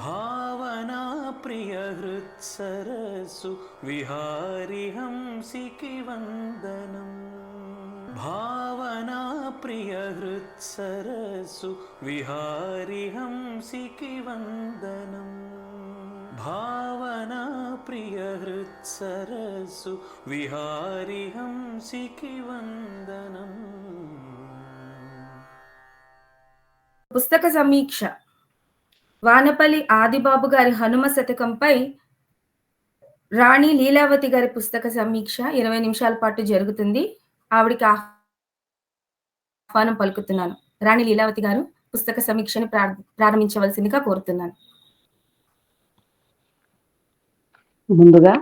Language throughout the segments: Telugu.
భావనా ప్రియ హృత్సరసు విహారి హంసికి వందనం. భావనా ప్రియ హృత్సరసు విహారి హంసికి వందనం. భావనా ప్రియ హృత్సరసు విహారి హంసికి వందనం పుస్తక సమీక్ష వానపల్లి ఆదిబాబు గారి హనుమ శతకంపై రాణి లీలావతి గారి పుస్తక సమీక్ష ఇరవై నిమిషాల పాటు జరుగుతుంది. ఆవిడికి ఆహ్వానం పలుకుతున్నాను. రాణి లీలావతి గారు పుస్తక సమీక్షని ప్రారంభించవలసిందిగా కోరుతున్నాను. ముందుగా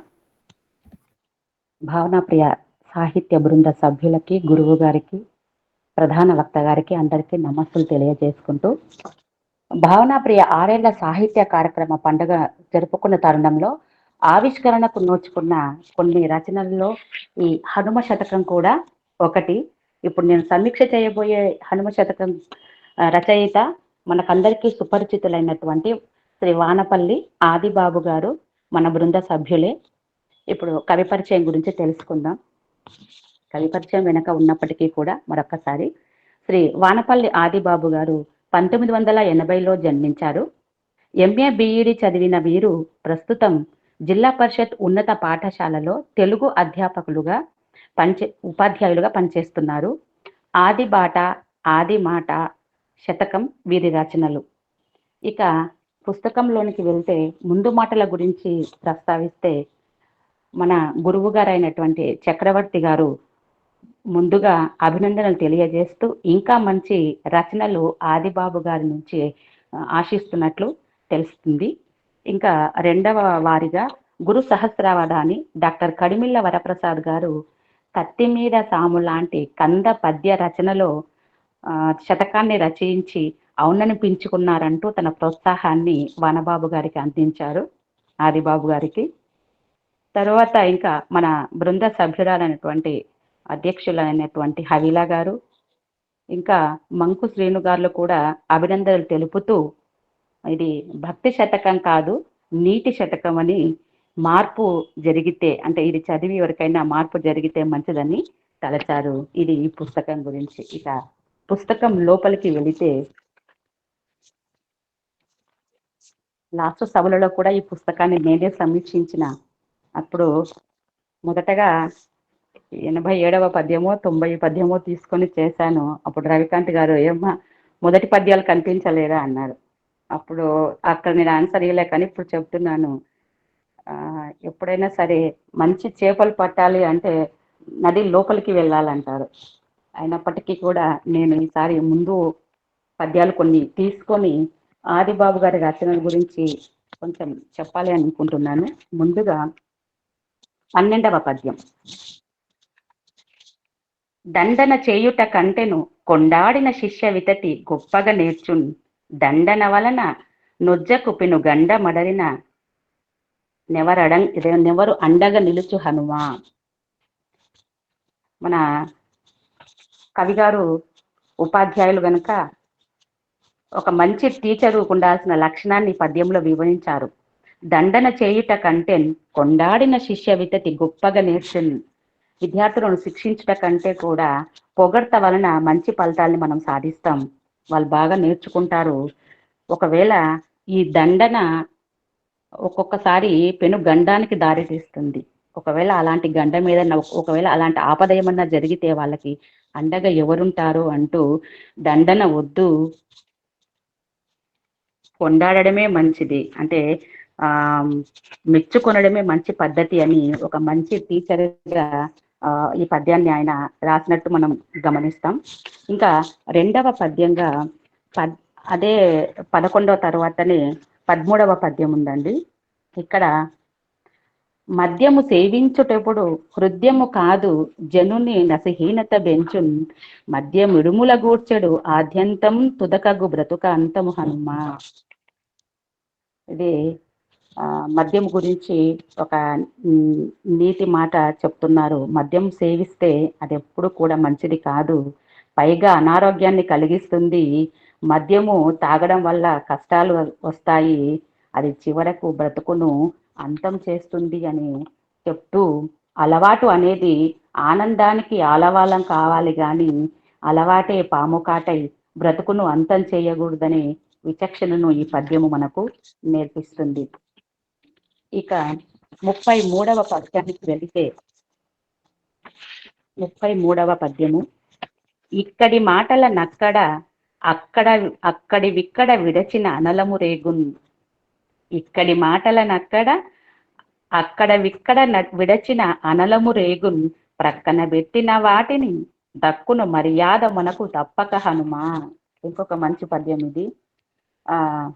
భావనాప్రియ సాహిత్య బృంద సభ్యులకి గురువు గారికి ప్రధాన వక్త గారికి అందరికీ నమస్సులు తెలియజేసుకుంటూ భావనాప్రియ ఆరేళ్ళ సాహిత్య కార్యక్రమ పండుగ జరుపుకున్న తరుణంలో ఆవిష్కరణకు నోచుకున్న కొన్ని రచనల్లో ఈ హనుమ శతకం కూడా ఒకటి. ఇప్పుడు నేను సమీక్ష చేయబోయే హనుమ శతకం రచయిత మనకందరికీ సుపరిచితులైనటువంటి శ్రీ వానపల్లి ఆదిబాబు గారు మన బృంద సభ్యులే. ఇప్పుడు కవి పరిచయం గురించి తెలుసుకుందాం. కవి పరిచయం వెనక ఉన్నప్పటికీ కూడా మరొకసారి శ్రీ వానపల్లి ఆదిబాబు గారు పంతొమ్మిది వందల ఎనభైలో జన్మించారు. ఎంఏ బిఈడి చదివిన వీరు ప్రస్తుతం జిల్లా పరిషత్ ఉన్నత పాఠశాలలో తెలుగు అధ్యాపకులుగా పనిచే ఉపాధ్యాయులుగా పనిచేస్తున్నారు. ఆది బాట ఆది మాట శతకం వీరి రచనలు. ఇక పుస్తకంలోనికి వెళ్తే ముందు మాటల గురించి ప్రస్తావిస్తే మన గురువు గారైనటువంటి చక్రవర్తి గారు ముందుగా అభినందనలు తెలియజేస్తూ ఇంకా మంచి రచనలు ఆదిబాబు గారి నుంచి ఆశిస్తున్నట్లు తెలుస్తుంది. ఇంకా రెండవ వారిగా గురు సహస్రావధాని డాక్టర్ కడిమిళ్ళ వరప్రసాద్ గారు కత్తి మీద సాము లాంటి కంద పద్య రచనలో ఆ, శతకాన్ని రచయించి అవుననిపించుకున్నారంటూ తన ప్రోత్సాహాన్ని వనబాబు గారికి అందించారు ఆదిబాబు గారికి. తర్వాత ఇంకా మన బృంద సభ్యురాలైనటువంటి అధ్యక్షులైనటువంటి హవిలా గారు ఇంకా మంకు శ్రీను గారు కూడా అభినందనలు తెలుపుతూ ఇది భక్తి శతకం కాదు నీటి శతకం అని మార్పు జరిగితే అంటే ఇది చదివి ఎవరికైనా మార్పు జరిగితే మంచిదని తలచారు. ఇది ఈ పుస్తకం గురించి. ఇక పుస్తకం లోపలికి వెళితే లాస్ట్ సభలలో కూడా ఈ పుస్తకాన్ని నేనే సమీక్షించిన. అప్పుడు మొదటగా ఎనభై ఏడవ పద్యమో తొంభై పద్యమో తీసుకొని చేశాను. అప్పుడు రవికాంత్ గారు ఏమ్మా మొదటి పద్యాలు కనిపించలేదా? అన్నారు. అప్పుడు అక్కడ నేను ఆన్సర్ ఇవ్వలే కానీ ఇప్పుడు చెప్తున్నాను. ఆ, ఎప్పుడైనా సరే మంచి చేపలు పట్టాలి అంటే నది లోపలికి వెళ్ళాలంటారు. అయినప్పటికీ కూడా నేను ఈసారి ముందు పద్యాలు కొన్ని తీసుకొని ఆదిబాబు గారి రచనల గురించి కొంచెం చెప్పాలి అనుకుంటున్నాను. ముందుగా పన్నెండవ పద్యం. దండన చేయుట కంటెను కొండాడిన శిష్య వితటి గొప్పగా నేర్చున్. దండన వలన నొజ్జకుపిను గండ మడరిన నెవరడం నెవరు అండగా నిలుచు హనుమా. మన కవిగారు ఉపాధ్యాయులు గనుక ఒక మంచి టీచరు ఉండాల్సిన లక్షణాన్ని పద్యంలో వివరించారు. దండన చేయుట కంటెన్ కొండాడిన శిష్య వితతి గొప్పగా నేర్చున్. విద్యార్థులను శిక్షించుట కంటే కూడా పొగడ్త వలన మంచి ఫలితాల్ని మనం సాధిస్తాం. వాళ్ళు బాగా నేర్చుకుంటారు. ఒకవేళ ఈ దండన ఒక్కొక్కసారి పెను గండానికి దారి తీస్తుంది. ఒకవేళ అలాంటి గండ మీద ఒకవేళ అలాంటి ఆపద ఏమన్నా జరిగితే వాళ్ళకి అండగా ఎవరుంటారు అంటూ దండన వద్దు. కొండాడడమే మంచిది. అంటే ఆ మెచ్చుకొనడమే మంచి పద్ధతి అని ఒక మంచి టీచర్గా ఈ పద్యాన్ని ఆయన రాసినట్టు మనం గమనిస్తాం. ఇంకా రెండవ పద్యంగా పద్ అదే పదకొండవ తర్వాతనే పదమూడవ పద్యం ఉందండి. ఇక్కడ మద్యము సేవించుటప్పుడు హృదయము కాదు జనుని నసహీనత బెంచున్ మద్యమిడుముల గూర్చెడు ఆద్యంతం తుదకగు బ్రతుక అంతము హనుమ. ఇది మద్యం గురించి ఒక నీతి మాట చెప్తున్నారు. మద్యం సేవిస్తే అది ఎప్పుడు కూడా మంచిది కాదు. పైగా అనారోగ్యాన్ని కలిగిస్తుంది. మద్యము తాగడం వల్ల కష్టాలు వస్తాయి. అది చివరకు బ్రతుకును అంతం చేస్తుంది అని చెప్తూ అలవాటు అనేది ఆనందానికి ఆలవాలం కావాలి కానీ అలవాటే పాము కాటై బ్రతుకును అంతం చేయకూడదని విచక్షణను ఈ పద్యము మనకు నేర్పిస్తుంది. ఇక ముప్పై మూడవ పద్యానికి వెళితే ముప్పై మూడవ పద్యము. ఇక్కడి మాటల నక్కడ అక్కడ అక్కడి విక్కడ విడచిన అనలము రేగున్. ఇక్కడి మాటల నక్కడ అక్కడ విక్కడ న- విడచిన అనలము రేగున్. ప్రక్కన పెట్టిన వాటిని దక్కును మర్యాద మనకు తప్పక హనుమా. ఇంకొక మంచి పద్యం ఇది. ఆ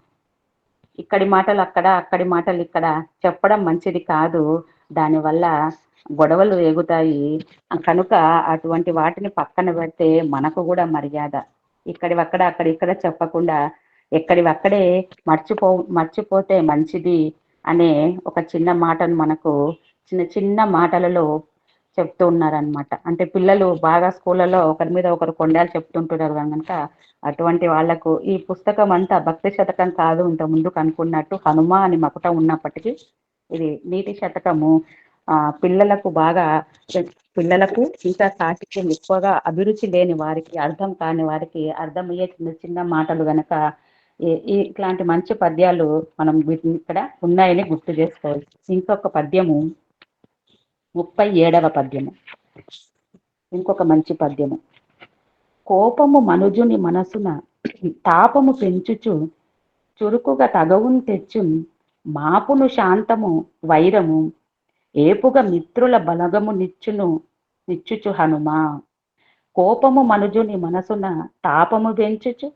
ఇక్కడి మాటలు అక్కడ అక్కడి మాటలు ఇక్కడ చెప్పడం మంచిది కాదు. దానివల్ల గొడవలు ఎగుతాయి. కనుక అటువంటి వాటిని పక్కన పెడితే మనకు కూడా మర్యాద. ఇక్కడి అక్కడ అక్కడ ఇక్కడ చెప్పకుండా ఎక్కడి అక్కడే మర్చిపో మర్చిపోతే మంచిది అనే ఒక చిన్న మాటను మనకు చిన్న చిన్న మాటలలో చెప్తూ ఉన్నారనమాట అంటే పిల్లలు బాగా స్కూళ్ళలో ఒకరి మీద ఒకరు కొండాలు చెప్తుంటున్నారు కనుక అటువంటి వాళ్ళకు ఈ పుస్తకం అంతా భక్తి శతకం కాదు ఇంత ముందుకు అనుకున్నట్టు హనుమ అని మకుట ఉన్నప్పటికీ ఇది నీతి శతకము. ఆ పిల్లలకు బాగా పిల్లలకు ఇంకా సాహిత్యం ఎక్కువగా అభిరుచి లేని వారికి అర్థం కాని వారికి అర్థమయ్యే చిన్న చిన్న మాటలు గనక ఈ- ఇట్లాంటి మంచి పద్యాలు మనం వీటిని ఇక్కడ ఉన్నాయని గుర్తు చేసుకోవాలి. ఇంకొక పద్యము ముప్పై ఏడవ పద్యము. ఇంకొక మంచి పద్యము. కోపము మనుజుని మనసున తాపము పెంచుచు చురుకుగా తగవును తెచ్చున్ మాపును శాంతము వైరము ఏపుగా మిత్రుల బలగము నిచ్చును నిచ్చుచు హనుమా. కోపము మనుజుని మనసున తాపము పెంచుచు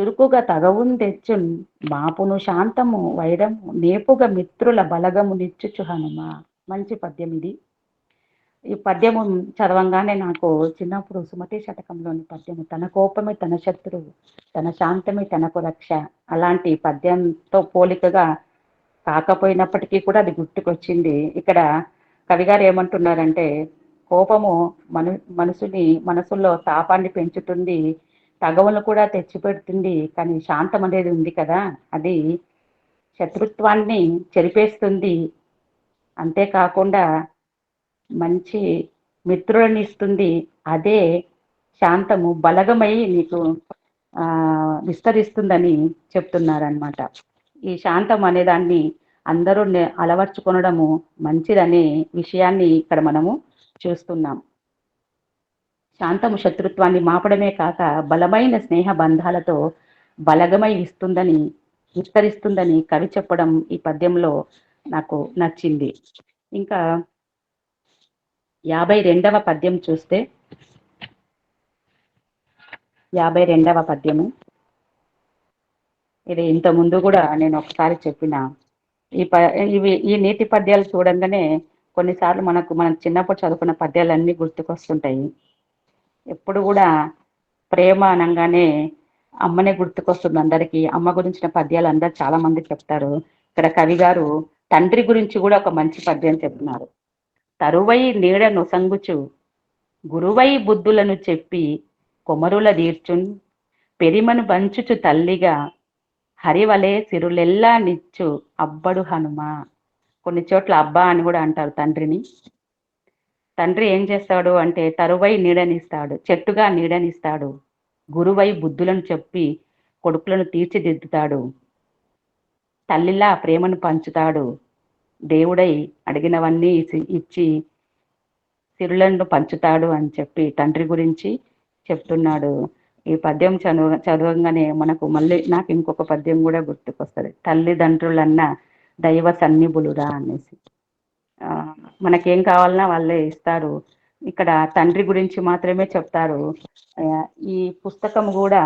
చురుకుగా తగవును తెచ్చున్ మాపును శాంతము వైరము నేపుగా మిత్రుల బలగము నిచ్చుచు హనుమా. మంచి పద్యం ఇది ఈ పద్యము చదవంగానే నాకు చిన్నప్పుడు సుమతి శతకంలోని పద్యము తన కోపమే తన శత్రువు తన శాంతమే తనకు రక్ష అలాంటి పద్యంతో పోలికగా కాకపోయినప్పటికీ కూడా అది గుర్తుకొచ్చింది. ఇక్కడ కవిగారు ఏమంటున్నారంటే కోపము మను మనసుని మనసులో తాపాన్ని పెంచుతుంది తగవులు కూడా తెచ్చిపెడుతుంది కానీ శాంతం అనేది ఉంది కదా అది శత్రుత్వాన్ని చెరిపేస్తుంది. అంతేకాకుండా మంచి మిత్రులని ఇస్తుంది అదే శాంతము బలగమై నీకు ఆ విస్తరిస్తుందని చెప్తున్నారనమాట ఈ శాంతం అనే దాన్ని అందరూ అలవర్చుకొనడము మంచిదనే విషయాన్ని ఇక్కడ మనము చూస్తున్నాం. శాంతము శత్రుత్వాన్ని మాపడమే కాక బలమైన స్నేహ బంధాలతో బలగమై ఇస్తుందని విస్తరిస్తుందని కవి చెప్పడం ఈ పద్యంలో నాకు నచ్చింది. ఇంకా యాభై రెండవ పద్యం చూస్తే. యాభై రెండవ పద్యము. ఇది ఇంతకుముందు ముందు కూడా నేను ఒకసారి చెప్పిన. ఈ ప ఇవి ఈ నీతి పద్యాలు చూడంగానే కొన్నిసార్లు మనకు మనం చిన్నప్పుడు చదువుకున్న పద్యాలన్నీ గుర్తుకొస్తుంటాయి. ఎప్పుడు కూడా ప్రేమ అనగానే అమ్మనే గుర్తుకొస్తుంది అందరికీ. అమ్మ గురించిన పద్యాలు అందరు చాలా మంది చెప్తారు. ఇక్కడ కవి గారు తండ్రి గురించి కూడా ఒక మంచి పద్యం చెప్తున్నారు. తరువై నీడ నొసంగుచు. గురువై బుద్ధులను చెప్పి కొమరుల దీర్చున్. పెరిమను బంచుచు తల్లిగా. హరివలే సిరులెల్లా నిచ్చు అబ్బడు హనుమ. కొన్ని చోట్ల అబ్బా అని కూడా అంటారు తండ్రిని. తండ్రి ఏం చేస్తాడు అంటే తరువై నీడనిస్తాడు చెట్టుగా నీడనిస్తాడు. గురువై బుద్ధులను చెప్పి కొడుకులను తీర్చిదిద్దుతాడు. తల్లిలా ప్రేమను పంచుతాడు. దేవుడై అడిగినవన్నీ ఇచ్చి సిరులను పంచుతాడు అని చెప్పి తండ్రి గురించి చెప్తున్నాడు. ఈ పద్యం చదువ చదవంగానే మనకు మళ్ళీ నాకు ఇంకొక పద్యం కూడా గుర్తుకొస్తుంది. తల్లిదండ్రులన్న దైవ సన్నిభులురా అనేసి. మనకేం కావాలన్నా వాళ్ళే ఇస్తారు. ఇక్కడ తండ్రి గురించి మాత్రమే చెప్తారు. ఈ పుస్తకం కూడా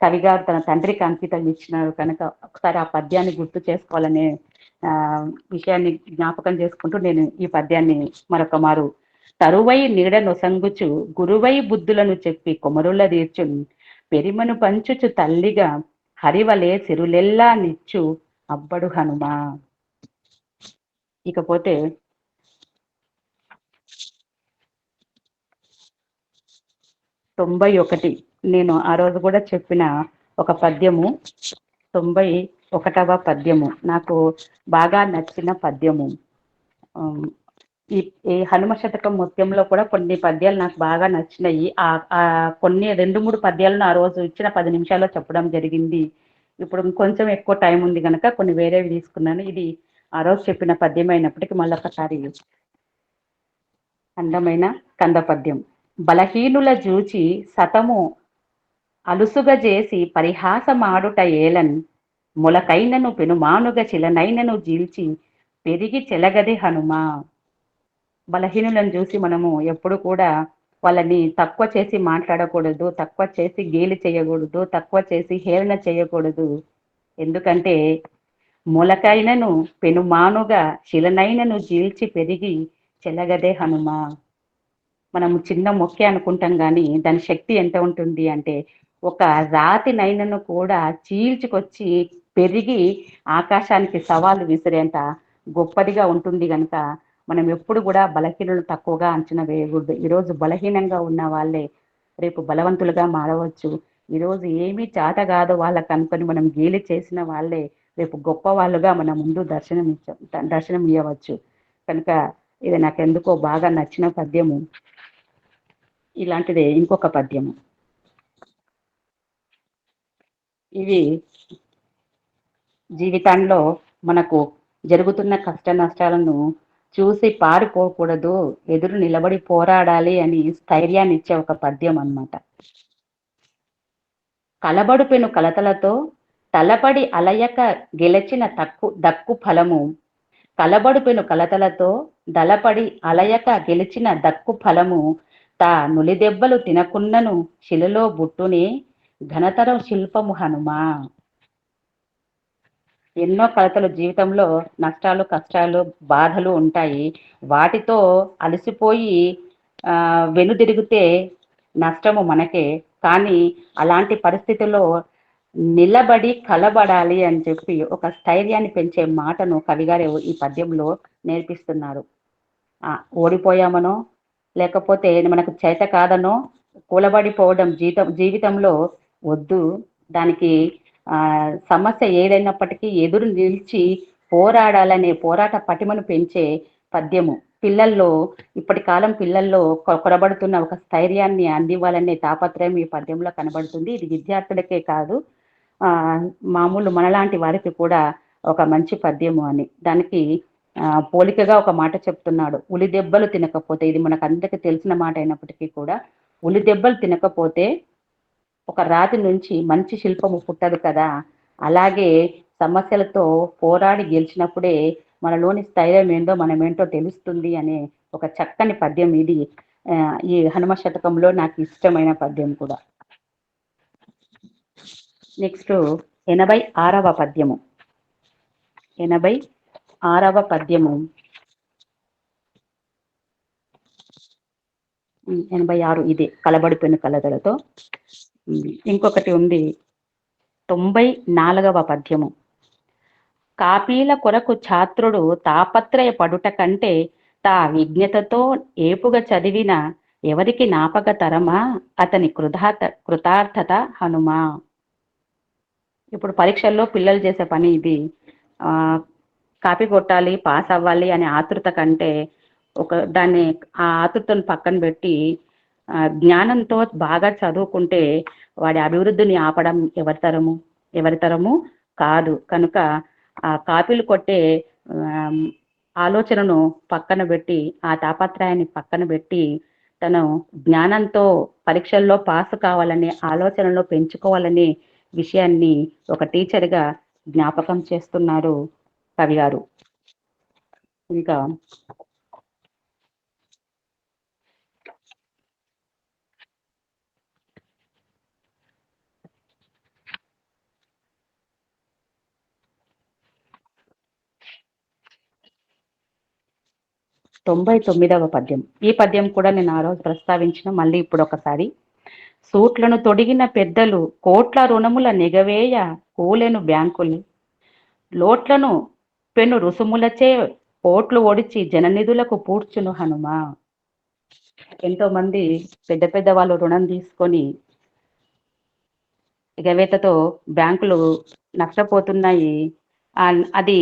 కవిగారు తన తండ్రికి అంకితం ఇచ్చినారు కనుక ఒకసారి ఆ పద్యాన్ని గుర్తు చేసుకోవాలనే విషయాన్ని జ్ఞాపకం చేసుకుంటూ నేను ఈ పద్యాన్ని మరొక మారు. తరువై నీడ నొసంగుచు గురువై బుద్ధులను చెప్పి కొమరుల తీర్చు పెరిమను పంచుచు తల్లిగా హరివలే సిరులెల్లా నిచ్చు అబ్బడు హనుమా. ఇకపోతే తొంభై ఒకటి నేను ఆ రోజు కూడా చెప్పిన ఒక పద్యము తొంభై ఒకటవ పద్యము. నాకు బాగా నచ్చిన పద్యము. ఈ ఈ హనుమ శతకం మొత్తంలో కూడా కొన్ని పద్యాలు నాకు బాగా నచ్చినాయి. ఆ ఆ కొన్ని రెండు మూడు పద్యాలను ఆ రోజు ఇచ్చిన పది నిమిషాల్లో చెప్పడం జరిగింది. ఇప్పుడు కొంచెం ఎక్కువ టైం ఉంది కనుక కొన్ని వేరేవి తీసుకున్నాను. ఇది ఆ రోజు చెప్పిన పద్యం అయినప్పటికీ మళ్ళీ ఒకసారి అందమైన కంద పద్యం. బలహీనుల జూచి సతము అలుసుగా చేసి పరిహాసమాడుట ఏలన్ మొలకైనను పెనుమానుగ చిలనైనను జీల్చి పెరిగి చెలగది హనుమ. బలహీనులను చూసి మనము ఎప్పుడు కూడా వాళ్ళని తక్కువ చేసి మాట్లాడకూడదు తక్కువ చేసి గేలి చేయకూడదు తక్కువ చేసి హేళన చేయకూడదు. ఎందుకంటే మొలకైనను పెనుమానుగా శిలనైనను జీల్చి పెరిగి చెలగదే హనుమ. మనము చిన్న మొక్కే అనుకుంటాం కానీ దాని శక్తి ఎంత ఉంటుంది అంటే ఒక రాతి నైనను కూడా చీల్చుకొచ్చి పెరిగి ఆకాశానికి సవాలు విసిరేంత గొప్పదిగా ఉంటుంది కనుక మనం ఎప్పుడు కూడా బలహీనలు తక్కువగా అంచనా వేయకూడదు. ఈరోజు బలహీనంగా ఉన్న వాళ్ళే రేపు బలవంతులుగా మారవచ్చు. ఈరోజు ఏమీ చేత కాదు వాళ్ళకి అనుకొని మనం గేలి చేసిన వాళ్ళే రేపు గొప్ప వాళ్ళుగా మన ముందు దర్శనం ఇచ్చ దర్శనం ఇవ్వవచ్చు కనుక ఇది నాకు ఎందుకో బాగా నచ్చిన పద్యము. ఇలాంటిదే ఇంకొక పద్యము. ఇవి జీవితంలో మనకు జరుగుతున్న కష్ట నష్టాలను చూసి పారిపోకూడదు ఎదురు నిలబడి పోరాడాలి అని స్థైర్యాన్ని ఇచ్చే ఒక పద్యం అన్నమాట. కలబడుపెను కలతలతో తలపడి అలయక గెలచిన తక్కు దక్కు ఫలము. కలబడుపెను కలతలతో దలపడి అలయక గెలిచిన దక్కు ఫలము. తా నులిదెబ్బలు తినకున్నను శిలలో బుట్టునే ఘనతరం శిల్పము హనుమా. ఎన్నో కలతలు జీవితంలో నష్టాలు కష్టాలు బాధలు ఉంటాయి. వాటితో అలసిపోయి వెనుదిరిగితే నష్టము మనకే. కానీ అలాంటి పరిస్థితుల్లో నిలబడి కలబడాలి అని చెప్పి ఒక స్థైర్యాన్ని పెంచే మాటను కవిగారు ఈ పద్యంలో నేర్పిస్తున్నారు. ఓడిపోయామనో లేకపోతే మనకు చేత కాదనో కూలబడిపోవడం జీవితం జీవితంలో వద్దు. దానికి ఆ సమస్య ఏదైనప్పటికీ ఎదురు నిలిచి పోరాడాలనే పోరాట పటిమను పెంచే పద్యము. పిల్లల్లో ఇప్పటి కాలం పిల్లల్లో కొ- కొరబడుతున్న ఒక స్థైర్యాన్ని అందివ్వాలనే తాపత్రయం ఈ పద్యంలో కనబడుతుంది. ఇది విద్యార్థులకే కాదు ఆ మామూలు మనలాంటి వారికి కూడా ఒక మంచి పద్యము అని. దానికి పోలికగా ఒక మాట చెప్తున్నాడు. ఉలి దెబ్బలు తినకపోతే ఇది మనకు అందరికీ తెలిసిన మాట అయినప్పటికీ కూడా ఉలి దెబ్బలు తినకపోతే ఒక రాతి నుంచి మంచి శిల్పము పుట్టదు కదా? అలాగే సమస్యలతో పోరాడి గెలిచినప్పుడే మనలోని స్థైర్యం ఏందో మనం ఏంటో తెలుస్తుంది అనే ఒక చక్కని పద్యం ఇది. ఈ హనుమ శతకంలో నాకు ఇష్టమైన పద్యం కూడా. నెక్స్ట్ ఎనభై ఆరవ పద్యము. ఎనభై ఆరవ పద్యము. ఎనభై ఆరు ఇదే కలబడిపోయిన కలదలతో ఇంకొకటి ఉంది. తొంభై నాలుగవ పద్యము. కాపీల కొరకు ఛాత్రుడు తాపత్రయ పడుట కంటే తా విజ్ఞతతో ఏపుగా చదివిన ఎవరికి నాపక తరమా అతని కృతార్థ కృతార్థత హనుమా. ఇప్పుడు పరీక్షల్లో పిల్లలు చేసే పని ఇది. ఆ కాపీ కొట్టాలి పాస్ అవ్వాలి అనే ఆతృత కంటే ఒక దాన్ని ఆ ఆతృతను పక్కన పెట్టి జ్ఞానంతో బాగా చదువుకుంటే వాడి అభివృద్ధిని ఆపడం ఎవరి తరము ఎవరి తరము కాదు. కనుక ఆ కాపీలు కొట్టే ఆలోచనను పక్కన పెట్టి ఆ తాపత్రయాన్ని పక్కన పెట్టి తను జ్ఞానంతో పరీక్షల్లో పాస్ కావాలనే ఆలోచనలో పెంచుకోవాలనే విషయాన్ని ఒక టీచర్గా జ్ఞాపకం చేస్తున్నారు కవి గారు. ఇంకా తొంభై తొమ్మిదవ పద్యం. ఈ పద్యం కూడా నేను ఆ రోజు ప్రస్తావించిన మళ్ళీ ఇప్పుడు ఒకసారి. సూట్లను తొడిగిన పెద్దలు కోట్ల రుణముల నిగవేయ కూలెను బ్యాంకులు లోట్లను పెను రుసుములచే కోట్లు ఒడిచి జననిధులకు పూడ్చును హనుమా. ఎంతో మంది పెద్ద పెద్ద వాళ్ళు రుణం తీసుకొని ఎగవేతతో బ్యాంకులు నష్టపోతున్నాయి. అది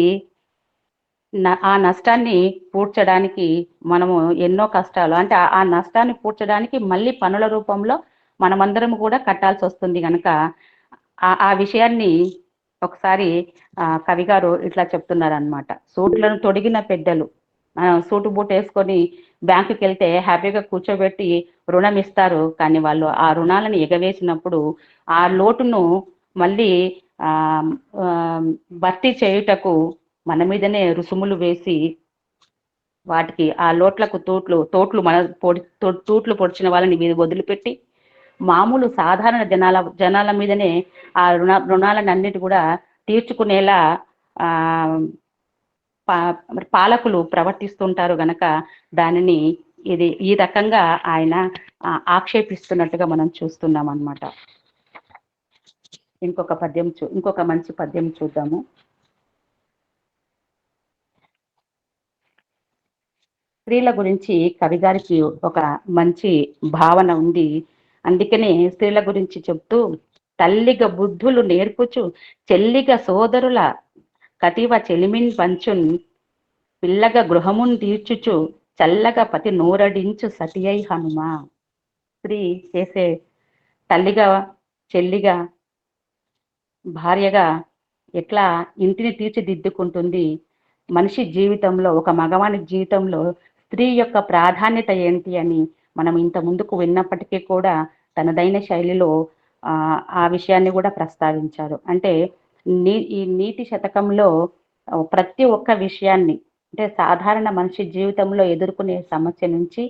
ఆ నష్టాన్ని పూడ్చడానికి మనము ఎన్నో కష్టాలు అంటే ఆ- ఆ నష్టాన్ని పూడ్చడానికి మళ్ళీ పనుల రూపంలో మనమందరం కూడా కట్టాల్సి వస్తుంది కనుక ఆ ఆ విషయాన్ని ఒకసారి ఆ, కవి గారు ఇట్లా చెప్తున్నారు అనమాట సూట్లను తొడిగిన పెద్దలు సూటు బూట్ వేసుకొని బ్యాంకుకి వెళ్తే హ్యాపీగా కూర్చోబెట్టి రుణం ఇస్తారు కానీ వాళ్ళు ఆ రుణాలను ఎగవేసినప్పుడు ఆ లోటును మళ్ళీ ఆ, భర్తీ చేయుటకు మన మీదనే రుసుములు వేసి వాటికి ఆ లోట్లకు తోట్లు తోట్లు మన పొడి తో- తూట్లు పొడిచిన వాళ్ళని మీద వదిలిపెట్టి మామూలు సాధారణ జనాల జనాల మీదనే ఆ రుణ రుణాలను అన్నిటి కూడా తీర్చుకునేలా ఆ పా- పాలకులు ప్రవర్తిస్తుంటారు గనక దానిని ఇది ఈ రకంగా ఆయన ఆక్షేపిస్తున్నట్టుగా మనం చూస్తున్నాం అన్నమాట ఇంకొక పద్యం చూ ఇంకొక మంచి పద్యం చూద్దాము. స్త్రీల గురించి కవి గారికి ఒక మంచి భావన ఉంది. అందుకనే స్త్రీల గురించి చెప్తూ తల్లిగా బుద్ధులు నేర్పుచు చెల్లిగా సోదరుల కతివ చెలిమిన్ పంచున్ పిల్లగా గృహమున్ తీర్చుచు చల్లగా పతి నోరడించు సతియై హనుమ. స్త్రీ చేసే తల్లిగా చెల్లిగా భార్యగా ఎట్లా ఇంటిని తీర్చిదిద్దుకుంటుంది? మనిషి జీవితంలో ఒక మగవాని జీవితంలో స్త్రీ యొక్క ప్రాధాన్యత ఏంటి అని మనం ఇంత ముందుకు విన్నప్పటికీ కూడా తనదైన శైలిలో ఆ విషయాన్ని కూడా ప్రస్తావించారు. అంటే నీ ఈ నీతి శతకంలో ప్రతి ఒక్క విషయాన్ని అంటే సాధారణ మనిషి జీవితంలో ఎదుర్కొనే సమస్య నుంచి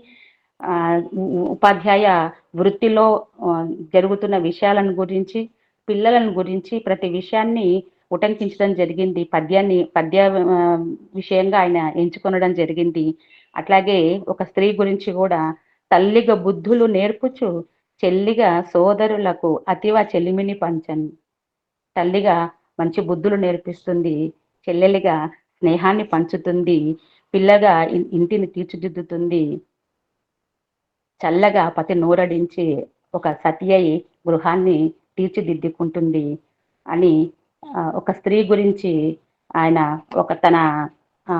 ఆ ఉపాధ్యాయ వృత్తిలో జరుగుతున్న విషయాలను గురించి పిల్లలను గురించి ప్రతి విషయాన్ని ఉటంకించడం జరిగింది. పద్యాన్ని పద్య విషయంగా ఆయన ఎంచుకొనడం జరిగింది. అట్లాగే ఒక స్త్రీ గురించి కూడా తల్లిగా బుద్ధులు నేర్పుచు చెల్లిగా సోదరులకు అతివ చెలిమిని పంచన్. తల్లిగా మంచి బుద్ధులు నేర్పిస్తుంది చెల్లెలిగా స్నేహాన్ని పంచుతుంది పిల్లగా ఇంటిని తీర్చిదిద్దుతుంది. చల్లగా పతి నూరడించి ఒక సతి అయి గృహాన్ని తీర్చిదిద్దుకుంటుంది అని ఒక స్త్రీ గురించి ఆయన ఒక తన ఆ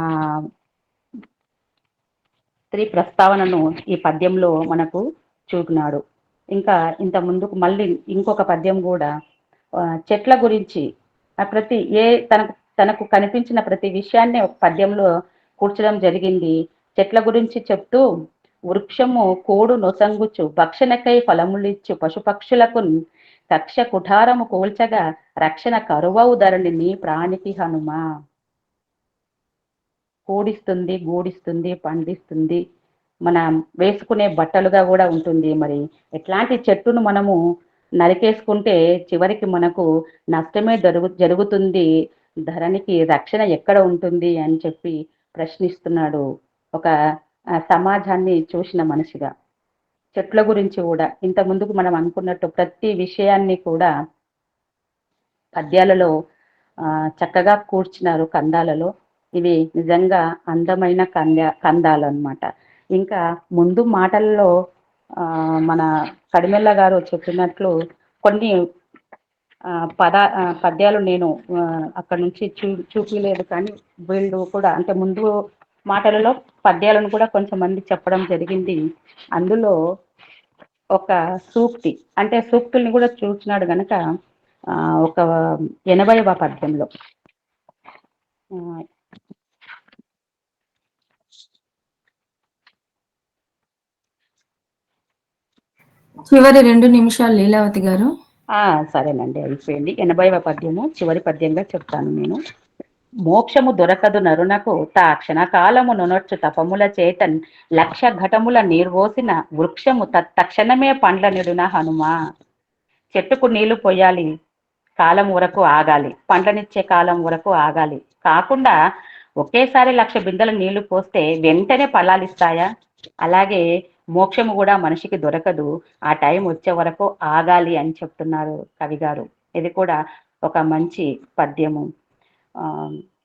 స్త్రీ ప్రస్తావనను ఈ పద్యంలో మనకు చూపినాడు. ఇంకా ఇంత ముందుకు మళ్ళీ ఇంకొక పద్యం కూడా చెట్ల గురించి ప్రతి ఏ తనకు తనకు కనిపించిన ప్రతి విషయాన్ని ఒక పద్యంలో కూర్చడం జరిగింది. చెట్ల గురించి చెప్తూ వృక్షము కోడు నొసంగుచు భక్షణకై ఫలములిచ్చు పశుపక్షులకు కక్ష కుఠారము కూల్చగా రక్షణ కరువవు ధరణిని ప్రాణికి హనుమ. కూడిస్తుంది గూడిస్తుంది పండిస్తుంది. మనం వేసుకునే బట్టలుగా కూడా ఉంటుంది మరి. ఎట్లాంటి చెట్టును మనము నరికేసుకుంటే చివరికి మనకు నష్టమే జరుగు జరుగుతుంది. ధరణికి రక్షణ ఎక్కడ ఉంటుంది అని చెప్పి ప్రశ్నిస్తున్నాడు ఒక సమాజాన్ని చూసిన మనిషిగా. చెట్ల గురించి కూడా ఇంత ముందుకు మనం అనుకున్నట్టు ప్రతి విషయాన్ని కూడా పద్యాలలో చక్కగా కూర్చున్నారు కందాలలో. ఇవి నిజంగా అందమైన కంద కందాలు అన్నమాట ఇంకా ముందు మాటల్లో ఆ, మన కడిమెల్ల గారు చెప్పినట్లు కొన్ని ఆ, పద పద్యాలు నేను అక్కడ నుంచి చూ చూపించలేదు కానీ వీళ్ళు కూడా అంటే ముందు మాటలలో పద్యాలను కూడా కొంచెం మంది చెప్పడం జరిగింది. అందులో ఒక సూక్తి అంటే సూక్తుల్ని కూడా చూసినాడు గనక ఆ, ఒక ఎనభైవ పద్యంలో. చివరి రెండు నిమిషాలు లీలావతి గారు. ఆ సరేనండి అయిపోయింది. ఎనభైవ పద్యము చివరి పద్యంగా చెప్తాను నేను. మోక్షము దొరకదు నరునకు తా క్షణకాలము నొనొచ్చు తపముల చేతన్ లక్ష ఘటముల నీర్వోసిన వృక్షము తక్షణమే పండ్ల నిడున హనుమా. చెట్టుకు నీళ్ళు పోయాలి కాలం వరకు ఆగాలి పండ్లనిచ్చే కాలం వరకు ఆగాలి. కాకుండా ఒకేసారి లక్ష బిందెల నీళ్ళు పోస్తే వెంటనే ఫలాలిస్తాయా అలాగే మోక్షము కూడా మనిషికి దొరకదు. ఆ టైం వచ్చే వరకు ఆగాలి అని చెప్తున్నారు కవి గారు. ఇది కూడా ఒక మంచి పద్యము.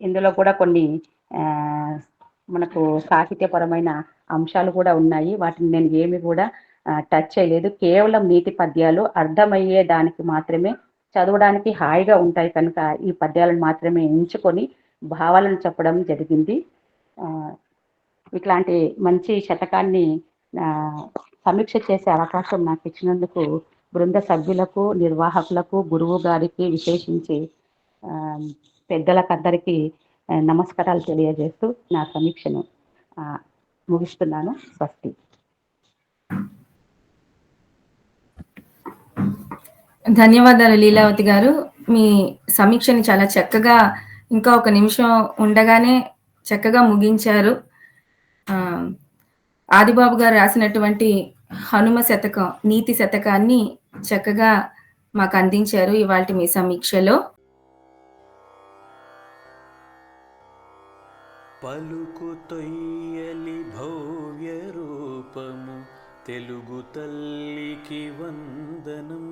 ఇందులో కూడా కొన్ని మనకు సాహిత్యపరమైన అంశాలు కూడా ఉన్నాయి. వాటిని నేను ఏమి కూడా టచ్ చేయలేదు. కేవలం నీతి పద్యాలు అర్థమయ్యే దానికి మాత్రమే చదవడానికి హాయిగా ఉంటాయి కనుక ఈ పద్యాలను మాత్రమే ఎంచుకొని భావాలను చెప్పడం జరిగింది. ఇట్లాంటి మంచి శతకాన్ని సమీక్ష చేసే అవకాశం నాకు ఇచ్చినందుకు బృంద సభ్యులకు నిర్వాహకులకు గురువు గారికి విశేషించి పెద్దలకందరికీ నమస్కారాలు తెలియజేస్తూ నా సమీక్షను ముగిస్తున్నాను. స్వస్తి. ధన్యవాదాలు లీలావతి గారు. మీ సమీక్షని చాలా చక్కగా ఇంకా ఒక నిమిషం ఉండగానే చక్కగా ముగించారు. ఆదిబాబు గారు రాసినటువంటి హనుమ శతకం నీతి శతకాన్ని చక్కగా మాకు అందించారు ఇవాళ మీ సమీక్షలో. పలుకు తొయ్యలి భవ్య రూపము తెలుగు తల్లికి వందనం.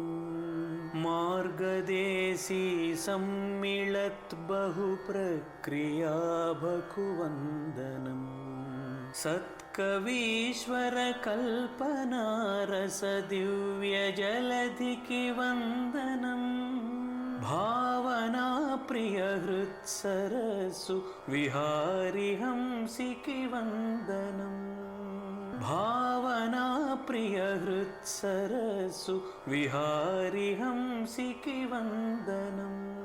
మార్గదేశీ సమ్మిళత్ బహు ప్రక్రియా బహు వందనం. सत्कवीश्वरकल्पनारसदिव्यजलधिकिवन्दनं। भावनाप्रियहृत्सरसु विहारिहं सिखिवन्दनं भावनाप्रियहृत्सरसु विहारिहं सिखिवन्दनम्